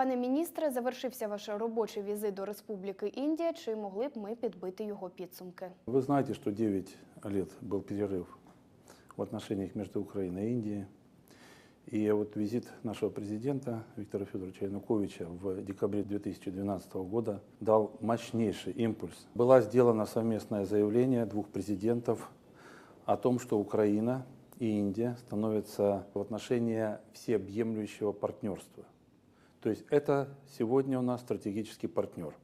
Пане міністре, завершився ваш робочий візит до Республіки Індія. Чи могли б ми підбити його підсумки? Вы знаете, что 9 лет был перерыв в отношениях между Украиной и Индией. И вот визит нашего президента Виктора Федоровича Януковича в декабре 2012 года дал мощнейший импульс. Было сделано совместное заявление двух президентов о том, что Украина и Индия становятся в отношении всеобъемлющего партнерства. То есть это сегодня у нас стратегический партнер.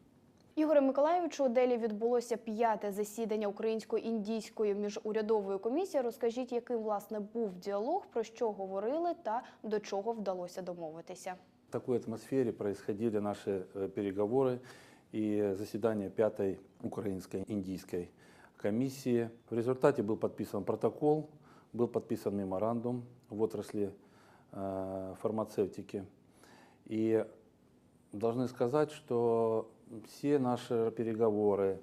Ігоре Миколаєвичу, у Делі відбулося п'яте засідання українсько-індійської міжурядової комісії. Розкажіть, яким власне був діалог, про що говорили та до чого вдалося домовитися. В такой атмосфере происходили наши э, переговоры и заседание пятой украинской индийской комиссии. В результате был подписан протокол, был подписан меморандум в отрасли э, фармацевтики. И должны сказать, что все наши переговоры,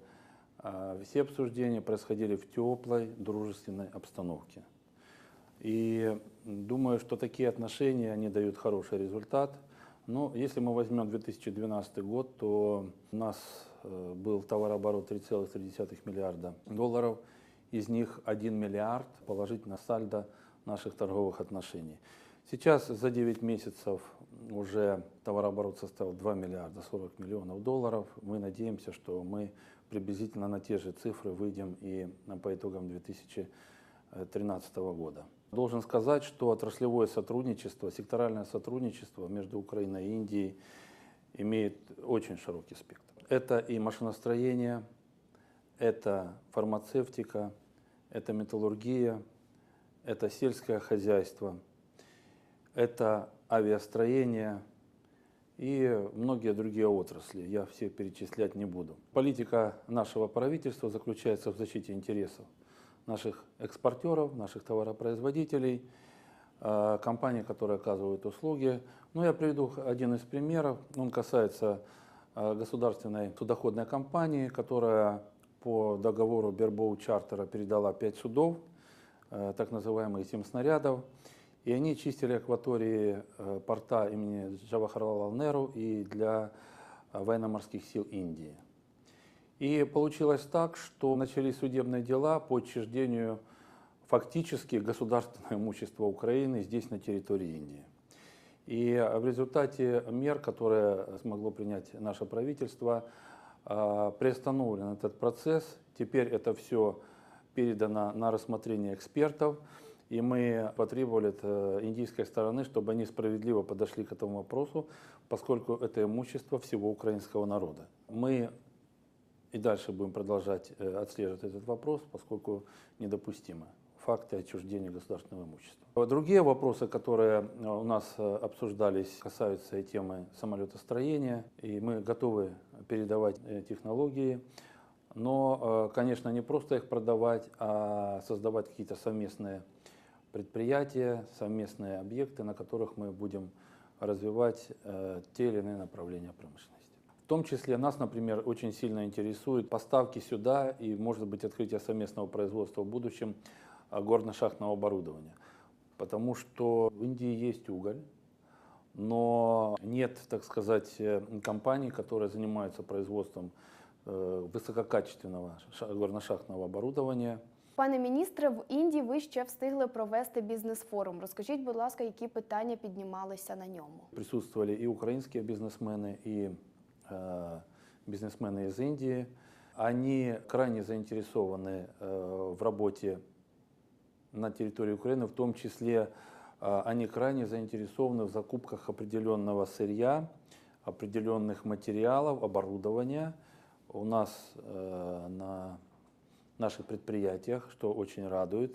э, все обсуждения происходили в теплой, дружественной обстановке. И думаю, что такие отношения, они дают хороший результат. Но если мы возьмем 2012 год, то у нас э, был товарооборот 3,3 миллиарда долларов. Из них 1 миллиард положить на сальдо наших торговых отношений. Сейчас за 9 месяцев уже товарооборот составил 2 миллиарда 40 миллионов долларов. Мы надеемся, что мы приблизительно на те же цифры выйдем и по итогам 2013 года. Должен сказать, что отраслевое сотрудничество, секторальное сотрудничество между Украиной и Индией имеет очень широкий спектр. Это и машиностроение, это фармацевтика, это металлургия, это сельское хозяйство, это авиастроение и многие другие отрасли. Я все перечислять не буду. Политика нашего правительства заключается в защите интересов наших экспортеров, наших товаропроизводителей, э, компаний, которые оказывают услуги. Ну, я приведу один из примеров. Он касается э, государственной судоходной компании, которая по договору Бербоу Чартера передала пять судов, э, так называемых «Семь снарядов», и они чистили акватории э, порта имени Джавахарлала Неру и для э, военно-морских сил Индии. И получилось так, что начались судебные дела по отчуждению фактически государственного имущества Украины здесь, на территории Индии. И в результате мер, которые смогло принять наше правительство, приостановлен этот процесс. Теперь это все передано на рассмотрение экспертов. И мы потребовали от э, индийской стороны, чтобы они справедливо подошли к этому вопросу, поскольку это имущество всего украинского народа. Мы и дальше будем продолжать э, отслеживать этот вопрос, поскольку недопустимы факты отчуждения государственного имущества. Другие вопросы, которые э, у нас обсуждались, касаются и темы самолетостроения, и мы готовы передавать технологии, но, конечно, не просто их продавать, а создавать какие-то совместные предприятия, совместные объекты, на которых мы будем развивать э, те или иные направления промышленности. В том числе нас, например, очень сильно интересуют поставки сюда и, может быть, открытие совместного производства в будущем э, горно-шахтного оборудования. Потому что в Индии есть уголь, но нет, так сказать, э, компаний, которые занимаются производством э, высококачественного ша- горно-шахтного оборудования. Пане міністре, в Індії ви ще встигли провести бізнес-форум. Розкажіть, будь ласка, які питання піднімалися на ньому? Присутствовали и украинские бизнесмены, и э, бизнесмены из Индии. Они крайне заинтересованы э, в работе на территории Украины, в том числе э, они крайне заинтересованы в закупках определенного сырья, определенных материалов, оборудования у нас э, на наших предприятиях, что очень радует.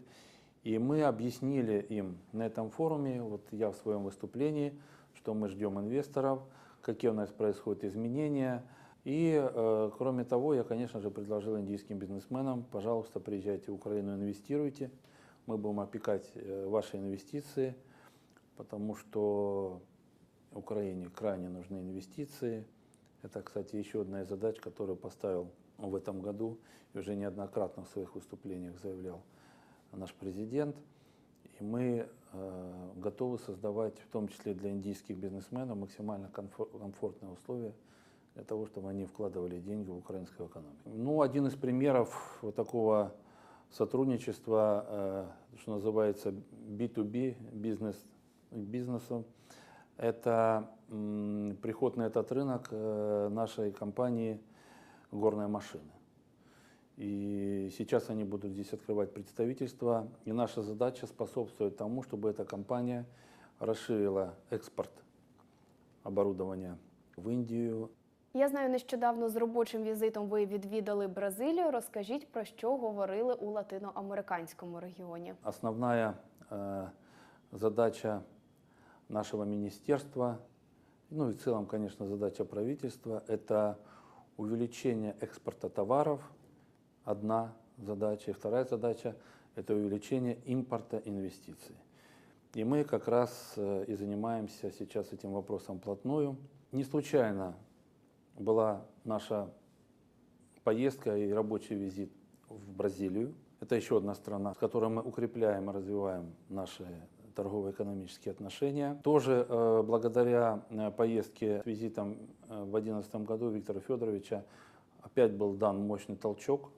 И мы объяснили им на этом форуме, вот я в своем выступлении, что мы ждем инвесторов, какие у нас происходят изменения. И, э, кроме того, я, конечно же, предложил индийским бизнесменам, пожалуйста, приезжайте в Украину, инвестируйте. Мы будем опекать э, ваши инвестиции, потому что Украине крайне нужны инвестиции. Это, кстати, еще одна из задач, которую поставил в этом году и уже неоднократно в своих выступлениях заявлял наш президент. И мы э, готовы создавать, в том числе для индийских бизнесменов, максимально комфор- комфортные условия для того, чтобы они вкладывали деньги в украинскую экономику. Ну, один из примеров вот такого сотрудничества, э, что называется B2B, бизнес к бизнесу, это приход на этот рынок э, нашей компании «Горная машина». И сейчас они будут здесь открывать представительство. И наша задача способствовать тому, чтобы эта компания расширила експорт оборудования в Індію. Я знаю, нещодавно з робочим візитом ви відвідали Бразилію. Розкажіть про що говорили у латиноамериканському регіоні. Основная э, задача нашего министерства, ну и в целом, конечно, задача правительства, это увеличение экспорта товаров, одна задача. И вторая задача – это увеличение импорта инвестиций. И мы как раз э, и занимаемся сейчас этим вопросом вплотную. Не случайно была наша поездка и рабочий визит в Бразилию. Это еще одна страна, с которой мы укрепляем и развиваем наши торгово-экономические отношения. Тоже э, благодаря э, поездке с визитом э, в 2011 году Виктора Федоровича опять был дан мощный толчок,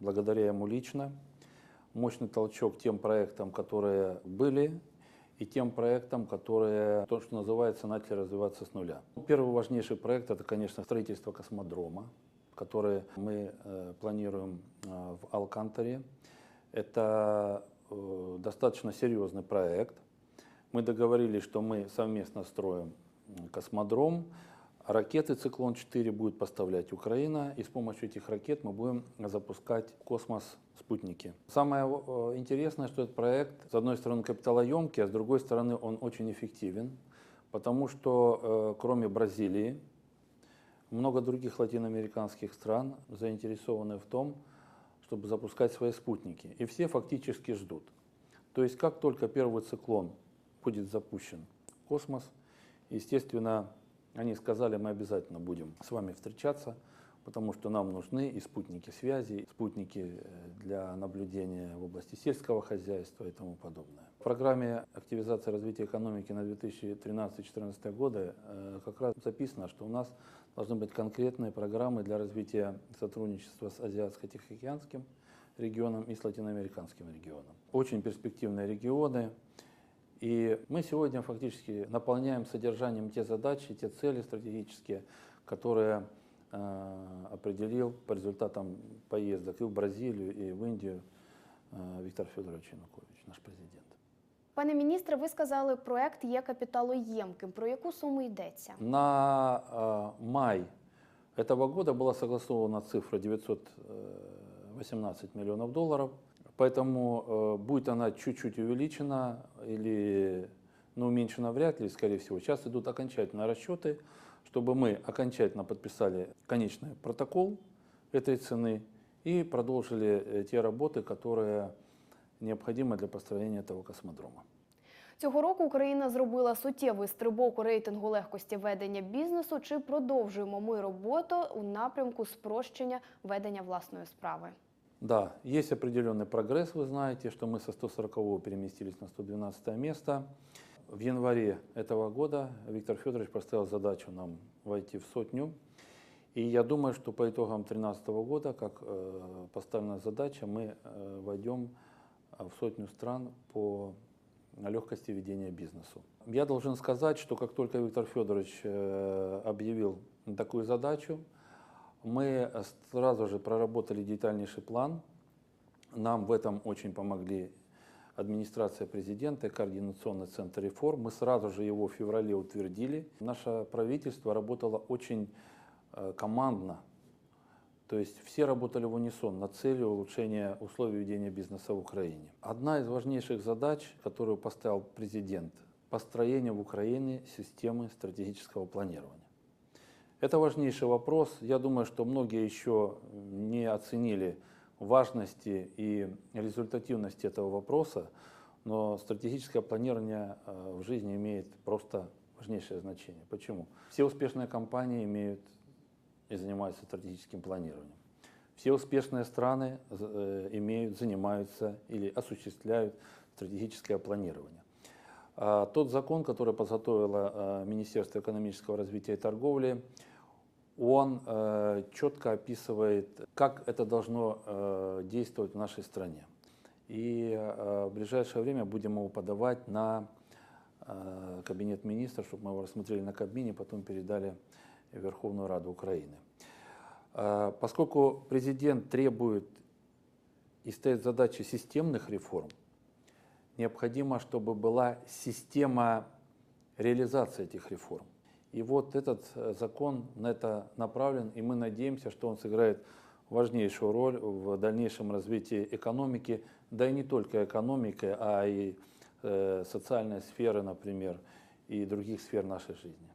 благодаря ему лично. Мощный толчок тем проектам, которые были, и тем проектам, которые, то, что называется, начали развиваться с нуля. Первый важнейший проект – это, конечно, строительство космодрома, который мы э, планируем э, в Алкантаре. Это э, достаточно серьезный проект. Мы договорились, что мы совместно строим космодром. Ракеты «Циклон-4» будет поставлять Украина, и с помощью этих ракет мы будем запускать космос спутники. Самое э, интересное, что этот проект, с одной стороны, капиталоемкий, а с другой стороны, он очень эффективен, потому что э, кроме Бразилии, много других латиноамериканских стран заинтересованы в том, чтобы запускать свои спутники. И все фактически ждут. То есть как только первый циклон будет запущен в космос, естественно, они сказали, мы обязательно будем с вами встречаться, потому что нам нужны и спутники связи, и спутники э, для наблюдения в области сельского хозяйства и тому подобное. В программе активизации развития экономики на 2013-2014 годы э, как раз записано, что у нас должны быть конкретные программы для развития сотрудничества с Азиатско-Тихоокеанским регионом и с Латиноамериканским регионом. Очень перспективные регионы, и мы сегодня фактически наполняем содержанием те задачи, те цели стратегические, которые э, определил по результатам поездок и в Бразилию, и в Индию э, Виктор Федорович Янукович, наш президент. Пане міністре, ви сказали, проект є капіталоємким. Про яку суму йдеться? На э, май этого года была согласована цифра 918 миллионов долларов, поэтому э, будет она чуть-чуть увеличена или ну, уменьшена вряд ли, скорее всего. Сейчас идут окончательные расчеты, чтобы мы окончательно подписали конечный протокол этой цены и продолжили э, те работы, которые необходимы для построения этого космодрома. Цього року Україна зробила суттєвий стрибок у рейтингу легкості ведення бізнесу. Чи продовжуємо ми роботу у напрямку спрощення ведення власної справи? Да, есть определенный прогресс, вы знаете, что мы со 140 переместились на 112 место. В январе этого года Виктор Федорович поставил задачу нам войти в сотню. И я думаю, что по итогам 2013 года, как э, поставлена задача, мы э, войдем э, в сотню стран по легкости ведения бизнесу. Я должен сказать, что как только Виктор Федорович э, объявил такую задачу, мы сразу же проработали детальнейший план. Нам в этом очень помогли администрация президента координационный центр реформ. Мы сразу же его в феврале утвердили. Наше правительство работало очень э, командно. То есть все работали в унисон на цели улучшения условий ведения бизнеса в Украине. Одна из важнейших задач, которую поставил президент, построение в Украине системы стратегического планирования. Это важнейший вопрос. Я думаю, что многие еще не оценили важности и результативности этого вопроса, но стратегическое планирование э, в жизни имеет просто важнейшее значение. Почему? Все успешные компании имеют и занимаются стратегическим планированием. Все успешные страны э, имеют, занимаются или осуществляют стратегическое планирование. А Тот закон, который подготовило э, Министерство экономического развития и торговли, он э, четко описывает, как это должно действовать в нашей стране. И в ближайшее время будем его подавать на Кабинет министров, чтобы мы его рассмотрели на Кабмине, потом передали Верховную Раду Украины. Э, Поскольку президент требует и ставит задачи системных реформ, необходимо, чтобы была система реализации этих реформ. И вот этот э, закон на это направлен, и мы надеемся, что он сыграет важнейшую роль в дальнейшем развитии экономики, да и не только экономики, а и э, социальной сферы, например, и других сфер нашей жизни.